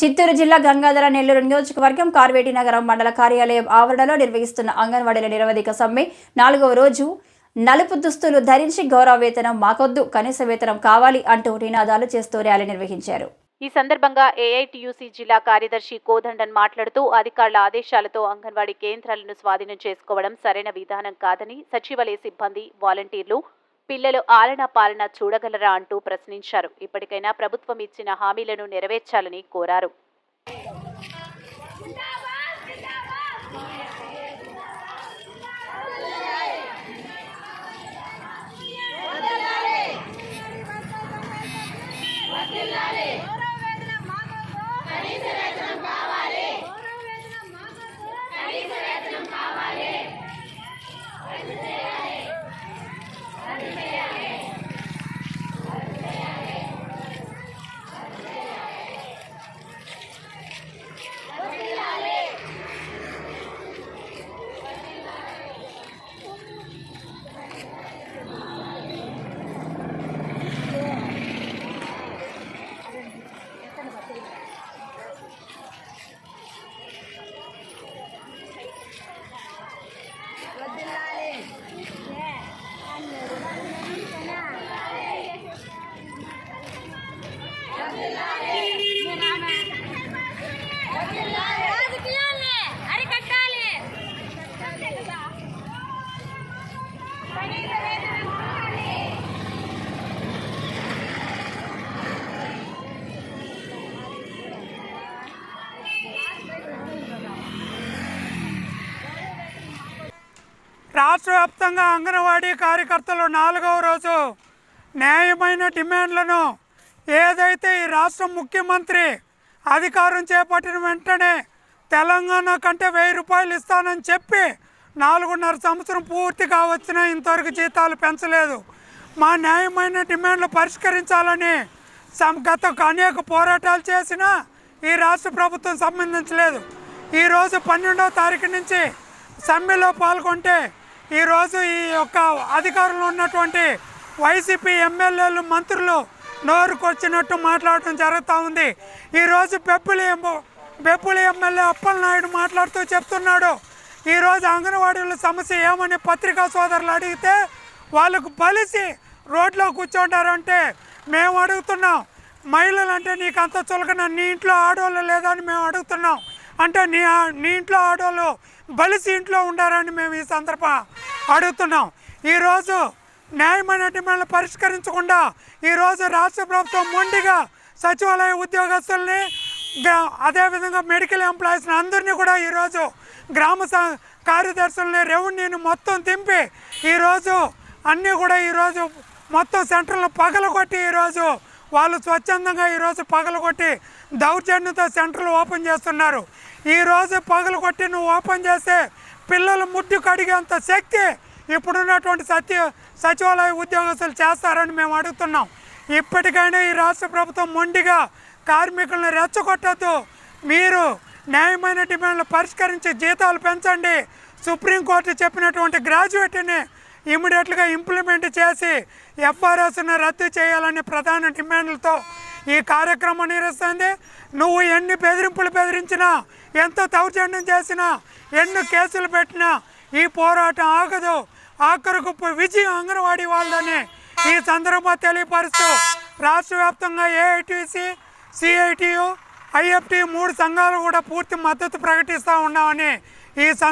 చిత్తూరు జిల్లా గంగాధర నెల్లూరు నియోజకవర్గం కార్వేటి నగరం మండల కార్యాలయం ఆవరణలో నిర్వహిస్తున్న అంగన్వాడీల నిరవధిక సమ్మె నాలుగవ రోజు. నలుపు దుస్తులు ధరించి గౌరవ వేతనం మాకొద్దు కనీస వేతనం కావాలి అంటూ నినాదాలు చేస్తూ ర్యాలీ నిర్వహించారు. ఈ సందర్భంగా ఏఐటియుసి జిల్లా కార్యదర్శి కోదండన్ మాట్లాడుతూ అధికారుల ఆదేశాలతో అంగన్వాడీ కేంద్రాలను స్వాధీనం చేసుకోవడం సరైన విధానం కాదని సచివాలయ సిబ్బంది వాలంటీర్లు పిల్లలు ఆలన పాలన చూడగలరా అంటూ ప్రశ్నించారు. ఇప్పటికైనా ప్రభుత్వం ఇచ్చిన హామీలను నెరవేర్చాలని కోరారు. రాజకీయాల్ని రాష్ట్ర వ్యాప్తంగా అంగన్వాడీ కార్యకర్తలు నాలుగవ రోజు న్యాయమైన డిమాండ్లను ఏదైతే ఈ రాష్ట్ర ముఖ్యమంత్రి అధికారం చేపట్టిన వెంటనే తెలంగాణ కంటే వెయ్యి రూపాయలు ఇస్తానని చెప్పి నాలుగున్నర సంవత్సరం పూర్తిగా వచ్చినా ఇంతవరకు జీతాలు పెంచలేదు. మా న్యాయమైన డిమాండ్లు పరిష్కరించాలని సం- గత అనేక పోరాటాలు చేసినా ఈ రాష్ట్ర ప్రభుత్వం సంబంధించలేదు ఈరోజు పన్నెండవ తారీఖు నుంచి సమ్మెలో పాల్గొంటే ఈరోజు ఈ యొక్క అధికారంలో ఉన్నటువంటి వైసీపీ ఎమ్మెల్యేలు మంత్రులు నోరుకొచ్చినట్టు మాట్లాడటం జరుగుతూ ఉంది. ఈరోజు పెప్పులి పెప్పులి బెప్పులి ఎమ్మెల్యే అప్పలనాయుడు మాట్లాడుతూ చెప్తున్నాడు. ఈరోజు అంగన్వాడీల సమస్య ఏమని పత్రికా సోదరులు అడిగితే వాళ్ళకు బలిసి రోడ్లో కూర్చోంటారంటే మేము అడుగుతున్నాం. మహిళలు అంటే నీకు అంత చులకన నీ ఇంట్లో ఆడవాళ్ళు లేదని మేము అడుగుతున్నాం. అంటే నీ నీ ఇంట్లో ఆడవాళ్ళు బలిసి ఇంట్లో ఉండారని మేము ఈ సందర్భం అడుగుతున్నాం. ఈరోజు న్యాయమైన డిమాండ్లు పరిష్కరించకుండా ఈరోజు రాష్ట్ర ప్రభుత్వం మొండిగా సచివాలయ ఉద్యోగస్తుల్ని అదేవిధంగా మెడికల్ ఎంప్లాయీస్ని అందరినీ కూడా ఈరోజు గ్రామ స- కార్యదర్శుల్ని రెవెన్యూని మొత్తం దింపి ఈరోజు అన్నీ కూడా ఈరోజు మొత్తం సెంటర్లు పగలగొట్టి ఈరోజు వాళ్ళు స్వచ్ఛందంగా ఈరోజు పగలగొట్టి దౌర్జన్యంతో సెంటర్లు ఓపెన్ చేస్తున్నారు. ఈరోజు పగలగొట్టి నువ్వు ఓపెన్ చేస్తే పిల్లలు ముద్దు కడిగేంత శక్తి ఇప్పుడున్నటువంటి సత్య సచివాలయ ఉద్యోగస్తులు చేస్తారని మేము అడుగుతున్నాం. ఇప్పటికైనా ఈ రాష్ట్ర ప్రభుత్వం మొండిగా కార్మికులను రెచ్చగొట్టద్దు. మీరు న్యాయమైన డిమాండ్లు పరిష్కరించి జీతాలు పెంచండి. సుప్రీంకోర్టు చెప్పినటువంటి గ్రాడ్యుయేట్ని ఇమీడియట్గా ఇంప్లిమెంట్ చేసి ఎఫ్ఆర్ఎస్ను రద్దు చేయాలని ప్రధాన డిమాండ్లతో ఈ కార్యక్రమం నిర్వహిస్తుంది నువ్వు ఎన్ని బెదిరింపులు బెదిరించినా ఎంత దౌర్జన్యం చేసినా ఎన్ని కేసులు పెట్టినా ఈ పోరాటం ఆగదు. ఆఖరుకు విజయం అంగన్వాడీ వాళ్ళని ఈ సందర్భంగా తెలియపరుస్తూ రాష్ట్ర వ్యాప్తంగా ఏఐటీసీ సిఐటియు ఐఎఫ్టి మూడు సంఘాలు కూడా పూర్తి మద్దతు ప్రకటిస్తూ ఉన్నామని ఈ సం